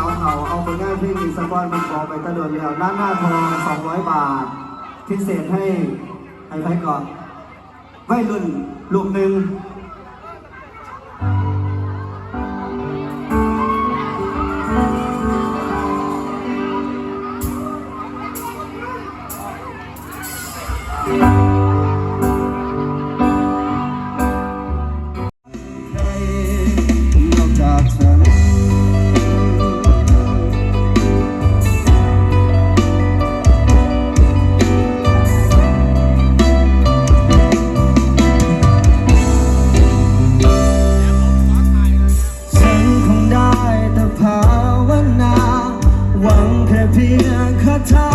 าวเขาเอาไปงานเพลงอีกสักวันมันกอไปตะเดือนแล้วด้านหน้าทอง200บาท พิเศษให้ให้ไปก่อนวัยรุ่นลูกหนึ่ง พียงคาถา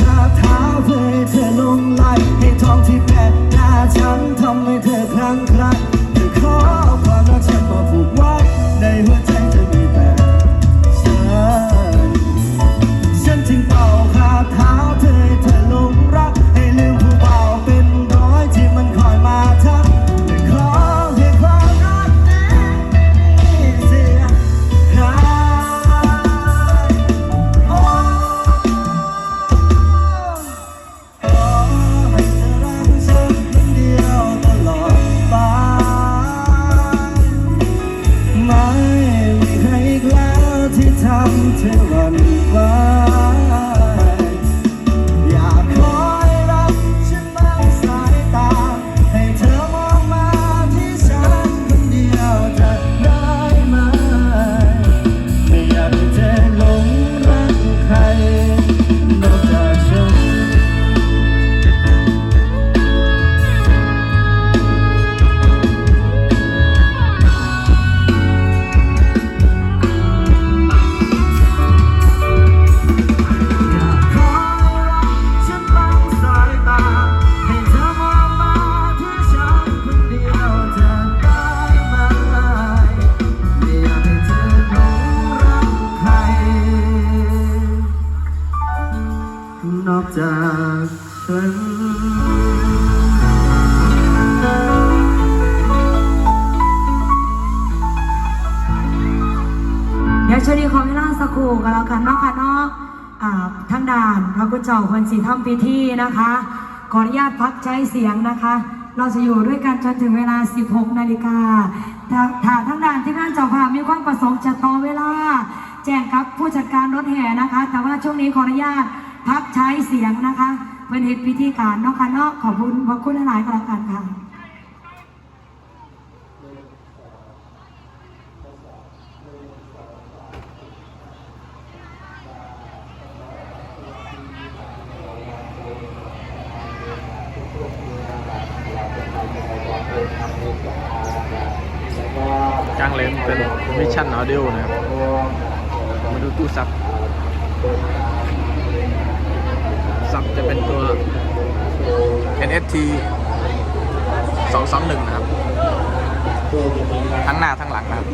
คาถาเพื่อเธอลงไหลให้ทองที่แปะหน้าฉันทำให้เธอคลั่งำ ฉันเดี๋ยวช่วงนี้ขอเวลาสักครู่กันแล้วกันเนาะค่ะเนาะอ่าทางด่านพระคุเจ้าคนสีทำพิธีนะคะขออนุญาตพักใช้เสียงนะคะ เราจะอยู่ด้วยกันจนถึงเวลา 16 นาฬิกาถ้าถ้งด่านที่งานเจ้าภาพมีความประสงค์จะต่อเวลา แจ้งกับผู้จัดการรถแห่นะคะ แต่ว่าช่วงนี้ขออนุญาตพักใช้เสียงนะคะ เป็นเหตุพิธีการนาะค่ะเนาะขอบคุณพระคุณหลายๆกันแล้วกันค่ะกลางเลนเป็นมิชชั่นออเดิโอนะครับมาดูตู้ซับ ซับจะเป็นตัว NST 221 นะครับ ทั้งหน้าทั้งหลังนะครับ